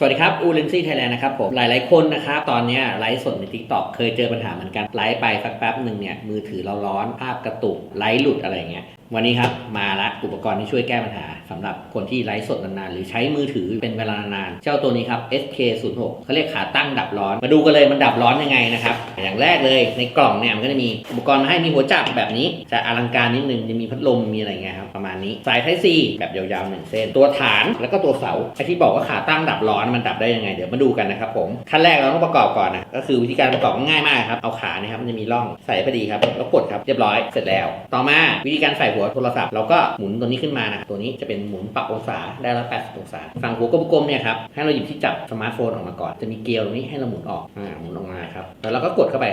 สวัสดีครับ อูเลนซี่ไทยแลนด์นะครับผม หลาย ๆ คนนะครับตอนนี้ไลฟ์สดใน t ิ k t o k เคยเจอปัญหาเหมือนกัน ไลฟ์ไปสักแป๊บหนึ่งเนี่ย มือถือเราร้อน ภาพกระตุก ไลฟ์หลุดอะไรเงี้ย วันนี้ครับ มาละอุปกรณ์ที่ช่วยแก้ปัญหาสำหรับคนที่ไลฟ์สดนาน ๆ หรือใช้มือถือเป็นเวลานานๆเจ้าตัวนี้ครับ SK06 เขาเรียกขาตั้งดับร้อน มาดูกันเลยมันดับร้อนยังไงนะครับ อย่างแรกเลยในกล่องเนี่ยมันก็จะมีอุปกรณ์มาให้มีหัวจับแบบนี้ จะอลังการนิดนึงจะมีพัดลมมีอะไรเงี้ยครับประมาณนี้สายไทซีแบบยาวๆหนึ่งเส้น ตัวฐานแล้วก็ตัวเสาไอที่บอกว่าขาตั้งดับร้อนมันดับได้ยังไง เดี๋ยวมาดูกันนะครับผมขั้นแรกเราต้องประกอบก่อนนะก็คือวิธีการประกอบง่ายมากครับเอาขาเนี่ยครับมันจะมีร่องใส่พอดีครับแล้วกดครับเรียบร้อยเสร็จแล้ว ต่อมาวิธีการใส่หัวโทรศัพท์เราก็หมุนตัวนี้ขึ้นมานะตัวนี้จะเป็นหมุนปรับองศาได้ละ80องศาฝั่งหัวกลมๆเนี่ยครับให้เราหยิบที่จับสมาร์ทโฟนออกมาก่อนจะมีเกลียวตรงนี้ให้เราหมุนออกอ่าหมุนออกมาครับแล้วเราก็กดเข้าไป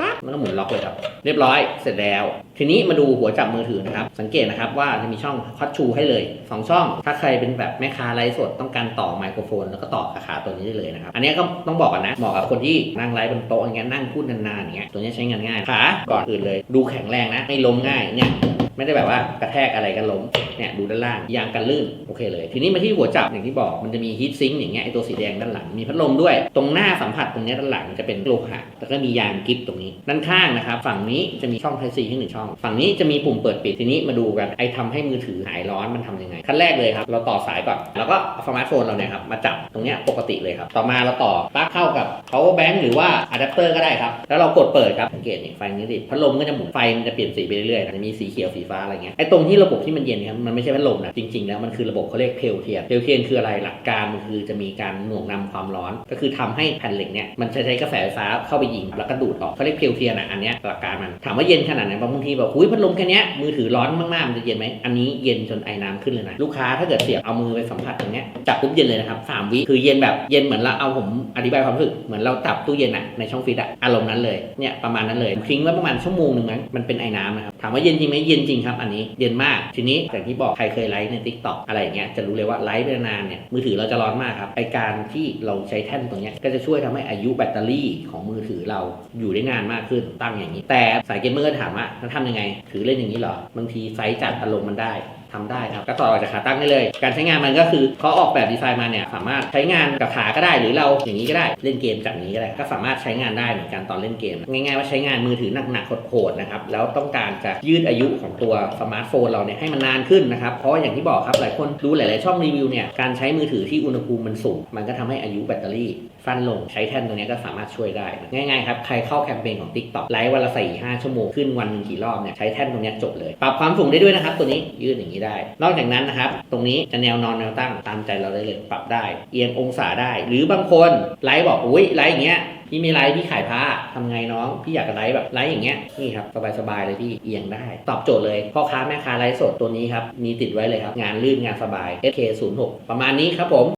ปั๊บมันก็หมุนล็อกเลยครับ เรียบร้อยเสร็จแล้ว ทีนี้มาดูหัวจับมือถือนะครับ สังเกตนะครับว่าจะมีช่องคัดชูให้เลย 2 ช่อง ถ้าใครเป็นแบบแม่ค้าไลฟ์สดต้องการต่อไมโครโฟน แล้วก็ต่อขาขาตัวนี้ได้เลยนะครับ อันนี้ก็ต้องบอกก่อนนะเหมาะกับคนที่นั่งไลฟ์บนโต๊ะอย่างเงี้ยนั่งพูดนานๆอย่างเงี้ยตัวนี้ใช้งานง่ายขาก่อนอื่นเลย ดูแข็งแรงนะไม่ล้มง่ายเนี่ย ไม่ได้แบบว่ากระแทกอะไรกันล้มเนี่ยดูด้านล่างยางกันลื่นโอเคเลย ทีนี้มาที่หัวจับอย่างที่บอกมันจะมีฮีทซิงค์อย่างเงี้ยไอตัวสีแดงด้านหลังมีพัดลมด้วย ตรงหน้าสัมผัสตรงเนี้ยด้านหลังจะเป็นโลหะแล้วก็มียางกิฟตรงนี้ ด้านข้างนะครับฝั่งนี้จะมีช่องไทซีให้หนึ่งช่อง ฝั่งนี้จะมีปุ่มเปิดปิดทีนี้มาดูกันไอทำให้มือถือหายร้อนมันทำยังไงขั้นแรกเลยครับเราต่อสายก่อนแล้วก็สมาร์ทโฟนเราเนี่ยครับมาจับตรงเนี้ยปกติเลยครับต่อมาเราต่อปลั๊กเข้ากับ power bank หรือว่าอะแดปเตอร์ก็ได้ครับแล้วเรากดเปิดครับสังเกตนี่ไฟนี้ติดพัดลมก็จะหมุนไฟมันจะเปลี่ยนสีไปเรื่อยๆจะมีสีเขียวสีฟ้าอะไรเงี้ยไอตรงที่ระบบที่มันเย็นครับมันไม่ใช่พัดลมนะจริงๆแล้วมันคือระบบเขาเรียกเพลเทียนเพลเทียนคืออะไรหลักการมันคือจะมีการหน่วงนำความร้อน ก็คือทำให้แผ่นเหล็กเนี่ยมันใช้กระแสไฟฟ้าเข้าไปยิงแล้วก็ดูดออกเขาเรียกเพลเทียนอะอันเนี้ยหลักการมันถามว่าเย็นขนาดไหนบางทีแบบอุ้ยพัดลมแค่เนี้ยมือถือร้อนมากๆมันจะเย็นไหมอันนี้เย็นจนไอ้น้ำขึ้นเลยนะลูกค้าถ้าเกิดเสียบเอามือไปสัมผัสตรงเนี้ยจับปุ๊บเย็นเลยนะครับสามวิคือเย็นแบบเย็นเหมือนเราเอาผมอธิบายความรู้สึกเหมือนเราตับตู้เย็นอะในช่องฟรีซอะอารมณ์นั้นเลยเนี่ยประมาณนั้นเลยทิ้งไว้ประมาณชั่วโมงหนึ่งมั้งมันเป็นไอ้น้ำนะครับถามว่าเย็นจริงไหมเย็นจริงครับอันนี้เย็นมากทีนี้อย่างที่บอกใครเคยไลฟ์ในทิกตอกอะไรอย่างเงี้ยจะรู้เลยว่าไลฟ์ไปนานเนี่ยมือถือเราจะร้อนมากครับไอการที่เราใช้แท่นตรงเนี้ยก็จะช่วยทำให้อายุแบตเตอรี่ของมือถือเราอยู่ได้นานมากขึ้นตั้งอย่างนี้ แต่สายเกมเมอร์ถามว่าแล้วทำยังไง ถือเล่นอย่างนี้เหรอ บางทีไซส์จัดอารมณ์มันได้ ทำได้ครับก็ต่อจากขาตั้งได้เลย การใช้งานมันก็คือเขาออกแบบดีไซน์มาเนี่ยสามารถใช้งานกับขาก็ได้หรือเราอย่างนี้ก็ได้เล่นเกมจากนี้ก็ได้ก็สามารถใช้งานได้เหมือนกันตอนเล่นเกม ง่ายๆว่าใช้งานมือถือหนักๆโหดๆนะครับแล้วต้องการจะยืดอายุของตัวสมาร์ทโฟนเราเนี่ยให้มันนานขึ้นนะครับเพราะอย่างที่บอกครับหลายคนดูหลายๆช่องรีวิวเนี่ยการใช้มือถือที่อุณหภูมิมันสูงมันก็ทำให้อายุแบตเตอรี่สั้นลงใช้แท่นตัวนี้ก็สามารถช่วยได้ง่ายๆครับใครเข้าแคมเปญของ TikTok ไลฟ์วันละสี่ห้าชั่วโมงขึ้นวันกี่รอบเนี่ยใช้แท่นตรงนี้จบเลย ปรับความสูงได้ด้วยนะครับตัวนี้ยืดอย่างนี้ได้นอกจากนั้นนะครับ ตรงนี้จะแนวนอนแนวตั้งตามใจเราได้เลยปรับได้ เอียงองศาได้ หรือบางคนไลฟ์บอกอุ้ยไลฟ์อย่างเงี้ยพี่ไม่ไลฟ์พี่ขายผ้าทำไงน้องพี่อยากไลฟ์แบบไลฟ์อย่างเงี้ยนี่ครับสบายๆเลยพี่เอียงได้ ตอบโจทย์เลยพ่อค้าแม่ค้าไลฟ์สดตัวนี้ครับมีติดไว้เลยครับงานลื่นงานสบาย SK06 ประมาณนี้ครับผม